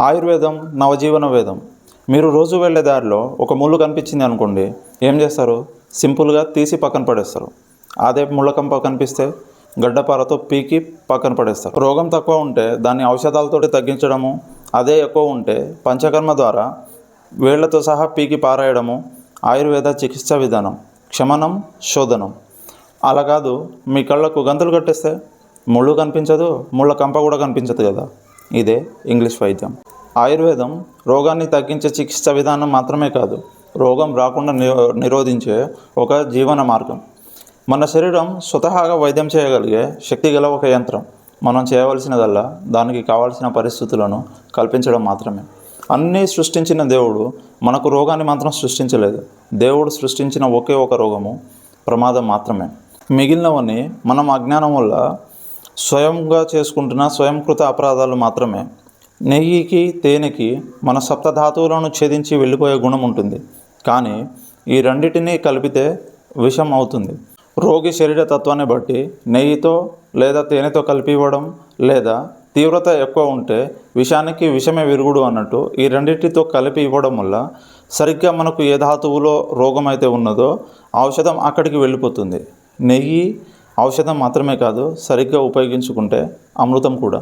ఆయుర్వేదం నవజీవన వేదం. మీరు రోజు వెళ్ళే దారిలో ఒక ముళ్ళు కనిపించింది అనుకోండి ఏం చేస్తారు? సింపుల్గా తీసి పక్కన పడేస్తారు. అదే ముళ్ళకంప కనిపిస్తే గడ్డపారతో పీకి పక్కన పడేస్తారు. రోగం తక్కువ ఉంటే దాన్ని ఔషధాలతో తగ్గించడము అదే ఎక్కువ ఉంటే పంచకర్మ ద్వారా వేళ్ళతో సహా పీకి పారేయడము ఆయుర్వేద చికిత్సా విధానం క్షమనం శోధనం. అలా కాదు మీ కళ్ళకు గంతులు కట్టేస్తే ముళ్ళు కనిపించదు ముళ్ళ కంప కూడా కనిపించదు కదా. ఇదే ఇంగ్లీష్ వైద్యం. ఆయుర్వేదం రోగాన్ని తగ్గించే చికిత్స విధానం మాత్రమే కాదు రోగం రాకుండా నిరో నిరోధించే ఒక జీవన మార్గం. మన శరీరం స్వతహాగా వైద్యం చేయగలిగే శక్తి గల ఒక యంత్రం. మనం చేయవలసినదల్లా దానికి కావాల్సిన పరిస్థితులను కల్పించడం మాత్రమే. అన్నీ సృష్టించిన దేవుడు మనకు రోగాన్ని మాత్రం సృష్టించలేదు. దేవుడు సృష్టించిన ఒకే ఒక రోగము ప్రమాదం మాత్రమే. మిగిలినవన్నీ మనం అజ్ఞానం వల్ల స్వయంగా చేసుకుంటున్న స్వయంకృత అపరాధాలు మాత్రమే. నెయ్యికి తేనెకి మన సప్తధాతువులను ఛేదించి వెళ్ళిపోయే గుణం ఉంటుంది. కానీ ఈ రెండిటిని కలిపితే విషం అవుతుంది. రోగి శరీర తత్వాన్ని బట్టి నెయ్యితో లేదా తేనెతో కలిపి ఇవ్వడం లేదా తీవ్రత ఎక్కువ ఉంటే విషానికి విషమే విరుగుడు అన్నట్టు ఈ రెండింటితో కలిపి ఇవ్వడం వల్ల సరిగ్గా మనకు ఏ ధాతువులో రోగం అయితే ఉన్నదో ఔషధం అక్కడికి వెళ్ళిపోతుంది. నెయ్యి ఔషధం మాత్రమే కాదు సరిగ్గా ఉపయోగించుకుంటే అమృతం కూడా.